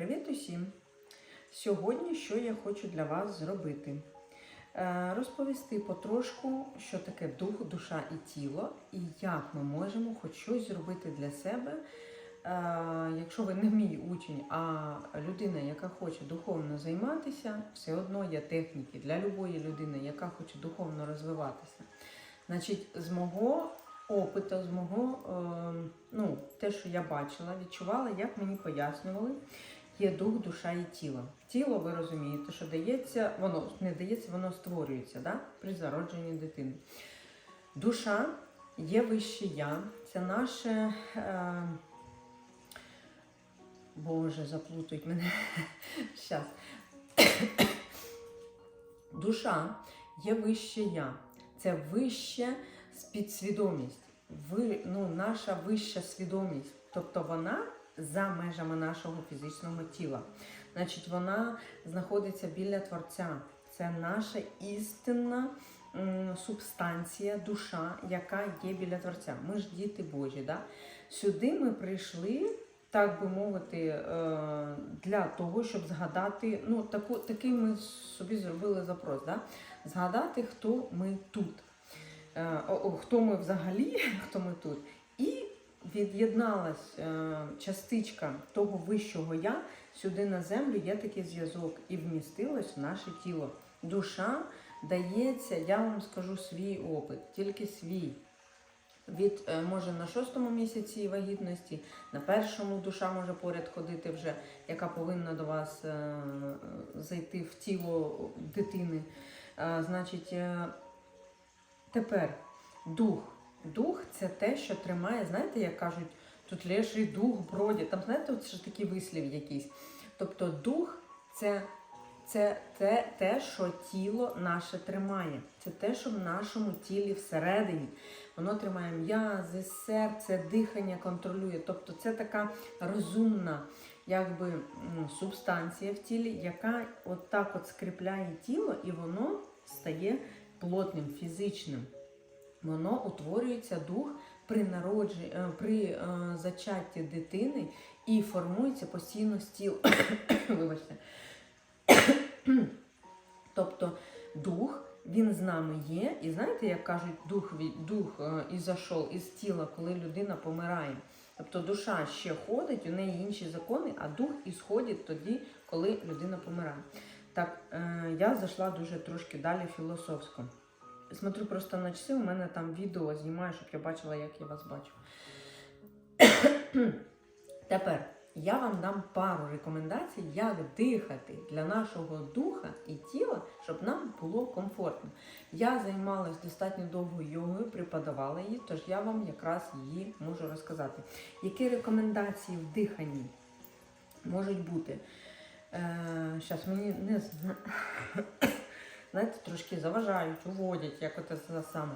Привіт усім! Сьогодні що я хочу для вас зробити? Е, Розповісти потрошку, що таке дух, душа і тіло, і як ми можемо хоч щось зробити для себе. Е, Якщо ви не мій учень, а людина, яка хоче духовно займатися, все одно є техніки для любої людини, яка хоче духовно розвиватися. Значить, з мого опиту, з мого, е, ну, те, що я бачила, відчувала, як мені пояснювали, є дух, душа і тіло. Тіло, ви розумієте, що дається, воно не дається, воно створюється да? при зародженні дитини. Душа є вище я, це наше. Е, Боже, заплутують мене. Щас. Душа є вище я. Це вища підсвідомість, ви, ну, наша вища свідомість. Тобто вона за межами нашого фізичного тіла. Значить, вона знаходиться біля Творця. Це наша істинна субстанція, душа, яка є біля Творця. Ми ж діти Божі. Да? Сюди ми прийшли. Так би мовити, е, для того, щоб згадати, ну таку, такий ми собі зробили запрос, да? згадати, хто ми тут, Е, хто ми взагалі, хто ми тут. Від'єдналась е, частичка того вищого я сюди на землю, є такий зв'язок, і вмістилось в наше тіло. Душа дається, я вам скажу свій опит, тільки свій. Від е, може на шостому місяці вагітності, на першому душа може поряд ходити вже, яка повинна до вас е, зайти в тіло дитини. Значить, тепер дух. Дух це те, що тримає, знаєте, як кажуть, тут леший дух бродить. Там, знаєте, от ж такий вислів якийсь. Тобто дух це, це те, те, що тіло наше тримає. Це те, що в нашому тілі всередині. Воно тримає м'язи, серце, дихання контролює. Тобто це така розумна якби, м, субстанція в тілі, яка от так от скріпляє тіло, і воно стає плотним, фізичним. Воно утворюється дух при народжі, е, при е, зачатті дитини і формується постійно з тіл. Вибачте. тобто дух, він з нами є, і знаєте, як кажуть, дух, дух е, і зайшов із тіла, коли людина помирає. Тобто душа ще ходить, у неї інші закони, а дух ісходить тоді, коли людина помирає. Так, я зайшла дуже трошки далі філософсько. Смотрю просто на часи, у мене там відео знімаю, щоб я бачила, як я вас бачу. Тепер я вам дам пару рекомендацій, як дихати для нашого духа і тіла, щоб нам було комфортно. Я займалась достатньо довго йогою, преподавала її, тож я вам якраз її можу розказати. Які рекомендації в диханні можуть бути? Е, Зараз мені не зна- знаєте, трошки заважають, уводять, як оце це саме.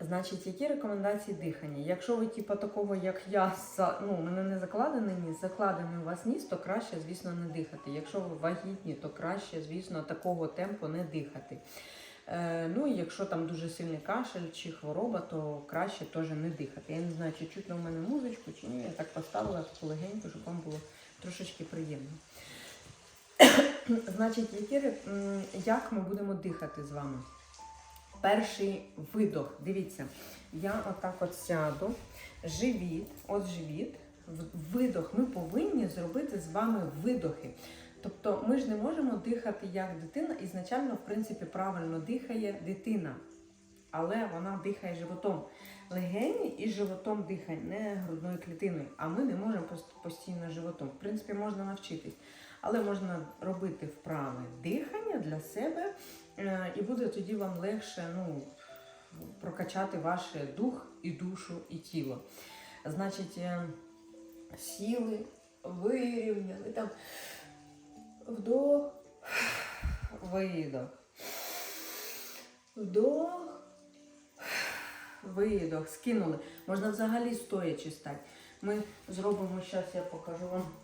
Значить, які рекомендації дихання? Якщо ви типу такого, як я, ну, мене не закладений ніс, закладений у вас ніс, то краще, звісно, не дихати. Якщо ви вагітні, то краще, звісно, такого темпу не дихати. Е, ну і якщо там дуже сильний кашель чи хвороба, то краще теж не дихати. Я не знаю, чи чутно в мене музичку, чи ні. Я так поставила таку щоб вам було трошечки приємно. Значить, які, як ми будемо дихати з вами? Перший видох. Дивіться, я отак от сяду, живіт, от живіт, видох. Ми повинні зробити з вами видохи. Тобто ми ж не можемо дихати як дитина. Ізначально, в принципі, правильно дихає дитина, але вона дихає животом. Легені і животом дихає, не грудною клітиною. А ми не можемо постійно животом. В принципі, можна навчитись. Але можна робити вправи дихання для себе, е, і буде тоді вам легше ну, прокачати ваш дух і душу, і тіло. Значить, е, сіли, вирівняли там вдох, видох. Вдох, видох. Скинули. Можна взагалі стоячи стати. Ми зробимо, зараз я покажу вам.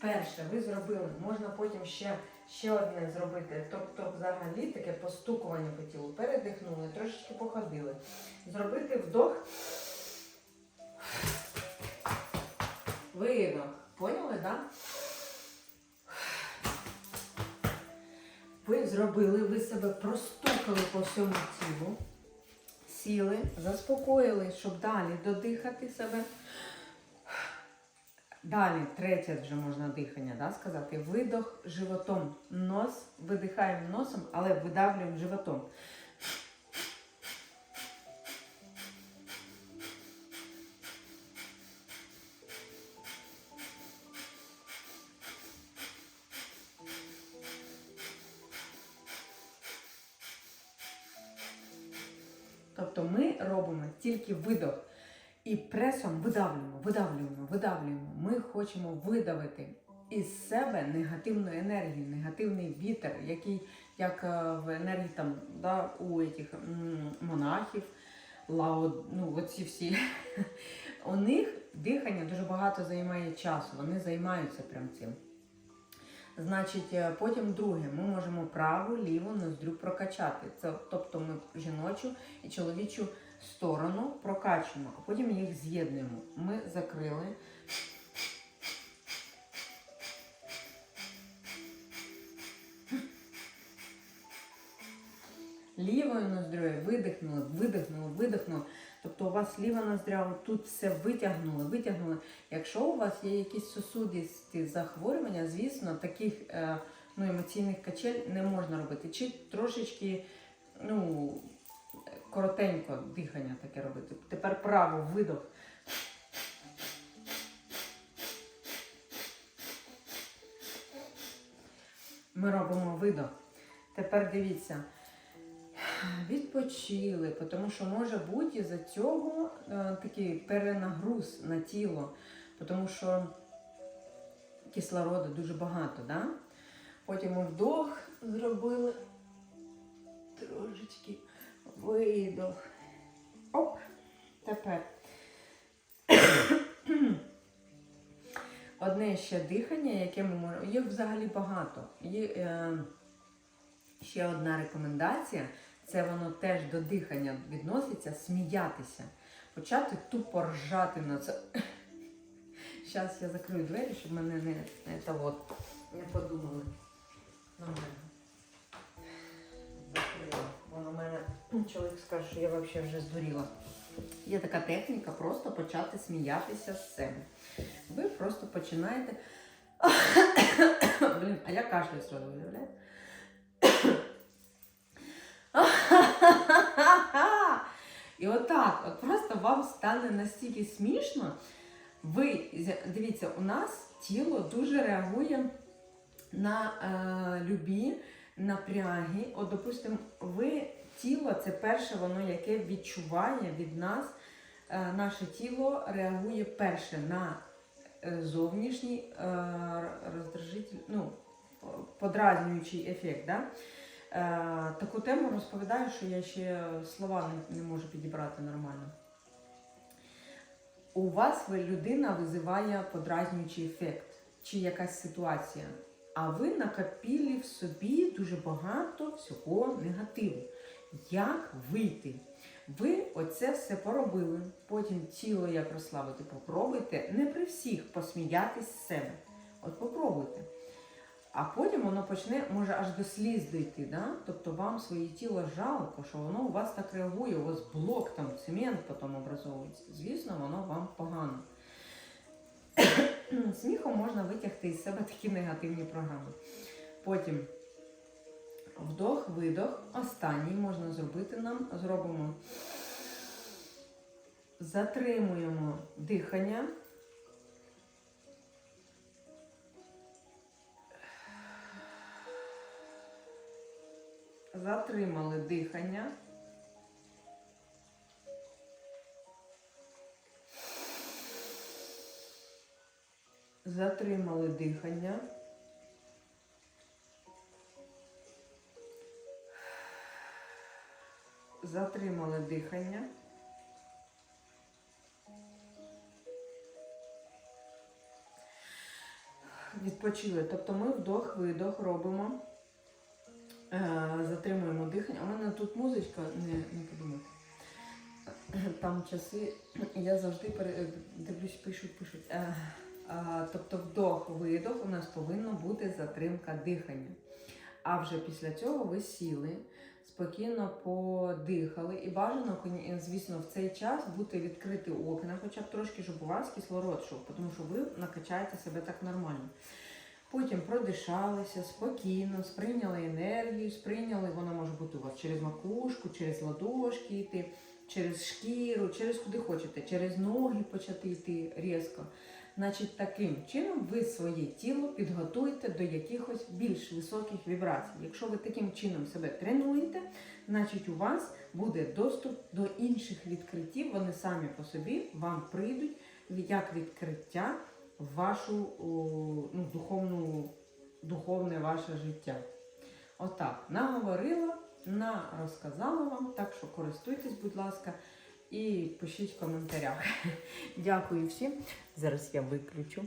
Перше, ви зробили, можна потім ще ще одне зробити. Тобто, взагалі таке постукування по тілу. Передихнули, трошечки походили. Зробити вдох. Видох. Поняли, так? Да? Ви зробили, ви себе простукали по всьому тілу, сіли, заспокоїли, щоб далі додихати себе. Далі, третє вже можна дихання, да, сказати. Видох животом. Нос, видихаємо носом, але видавлюємо животом. Тобто ми робимо тільки видох і пресом видавлюємо, видавлюємо, видавлюємо. Ми хочемо видавити із себе негативну енергію, негативний вітер, який, як е, в енергії там, да, у этих, монахів, лао, ну, оці всі. У них дихання дуже багато займає часу, вони займаються прям цим. Значить, е, потім друге, ми можемо праву, ліву ноздрю прокачати. Це, тобто ми жіночу і чоловічу сторону прокачуємо, а потім їх з'єднуємо. Ми закрили. Лівою ноздрю видихнули, видихнули, видихнули. Тобто у вас ліва ноздря тут все витягнули, витягнули. Якщо у вас є якісь сусудисті захворювання, звісно, таких е, ну, емоційних качель не можна робити. Чи трошечки ну, коротенько дихання таке робити. Тепер право видох. Ми робимо видох. Тепер дивіться. Відпочили, тому що може бути із-за цього е, такий перенагруз на тіло, тому що кислороду дуже багато, да? Потім ми вдох зробили трошечки видох. Оп, тепер. Одне ще дихання, яке ми можемо. Їх взагалі багато. Є е, ще одна рекомендація це воно теж до дихання відноситься, сміятися. Почати тупо ржати на це. Зараз я закрию двері, щоб мене не, не, та от, не подумали. Закрила. Вон у мене чоловік скаже, що я взагалі вже здуріла. Є така техніка, просто почати сміятися з себе. Ви просто починаєте. Блін, а я кашлю сразу, уявляєте? І отак, от просто вам стане настільки смішно. Ви дивіться, у нас тіло дуже реагує на е, любі напряги. От, допустимо, ви тіло це перше, воно яке відчуває від нас. Е, наше тіло реагує перше на е, зовнішній е, роздражитель, ну, подразнюючий ефект. Да? Е, таку тему розповідаю, що я ще слова не, можу підібрати нормально. У вас людина визиває подразнюючий ефект чи якась ситуація, а ви накопили в собі дуже багато всього негативу. Як вийти? Ви оце все поробили, потім тіло як розслабити, попробуйте. Не при всіх посміятись з себе. От попробуйте. А потім воно почне, може аж до сліз дійти. Да? Тобто вам своє тіло жалко, що воно у вас так реагує, у вас блок, там цемент потім образовується. Звісно, воно вам погано. Сміхом можна витягти із себе такі негативні програми. Потім вдох, видох. Останній можна зробити нам. Зробимо, затримуємо дихання. Затримали дихання. Затримали дихання. Затримали дихання. відпочили. Тобто ми вдох-видох робимо, затримуємо дихання. У мене тут музичка, не, не подумайте. Там часи, я завжди дивлюсь, пишуть, пишуть. Е, тобто вдох-видох у нас повинна бути затримка дихання. А вже після цього ви сіли, спокійно подихали і бажано, звісно, в цей час бути відкриті окна, хоча б трошки, щоб у вас кислород йшов, тому що ви накачаєте себе так нормально. Потім продишалися спокійно, сприйняли енергію, сприйняли, вона може бути у вас через макушку, через ладошки йти, через шкіру, через куди хочете, через ноги почати йти різко. Значить, таким чином ви своє тіло підготуєте до якихось більш високих вібрацій. Якщо ви таким чином себе тренуєте, значить у вас буде доступ до інших відкриттів. Вони самі по собі вам прийдуть як відкриття вашу ну, духовну, духовне ваше життя. Отак, наговорила, на розказала вам, так що користуйтесь, будь ласка, і пишіть в коментарях. Дякую всім. Зараз я виключу.